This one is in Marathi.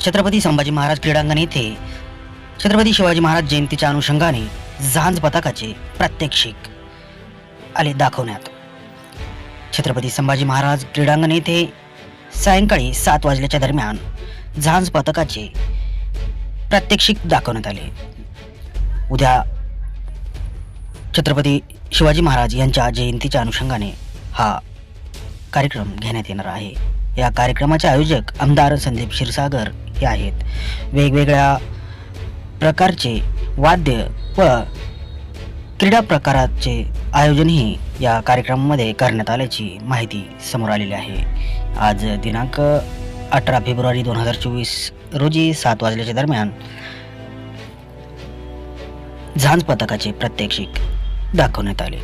छत्रपती संभाजी महाराज क्रीडांगण येथे छत्रपती शिवाजी महाराज जयंतीच्या अनुषंगाने झांज पताकाचे प्रात्यक्षिक आले दाखवण्यात. छत्रपती संभाजी महाराज क्रीडांगण येथे सायंकाळी सात वाजल्याच्या दरम्यान झांज पथकाचे प्रात्यक्षिक दाखवण्यात आले. उद्या छत्रपती शिवाजी महाराज यांच्या जयंतीच्या अनुषंगाने हा कार्यक्रम घेण्यात येणार आहे. या कार्यक्रमाचे आयोजक आमदार संदीप क्षीरसागर हे आहेत. वेगवेगळ्या प्रकारचे वाद्य व क्रीडा प्रकाराचे आयोजनही या कार्यक्रमामध्ये करण्यात आल्याची माहिती समोर आलेली आहे. आज दिनांक अठरा फेब्रुवारी दोन हजार चोवीस रोजी सात वाजल्याच्या दरम्यान झांज पथकाचे प्रात्यक्षिक दाखवण्यात आले.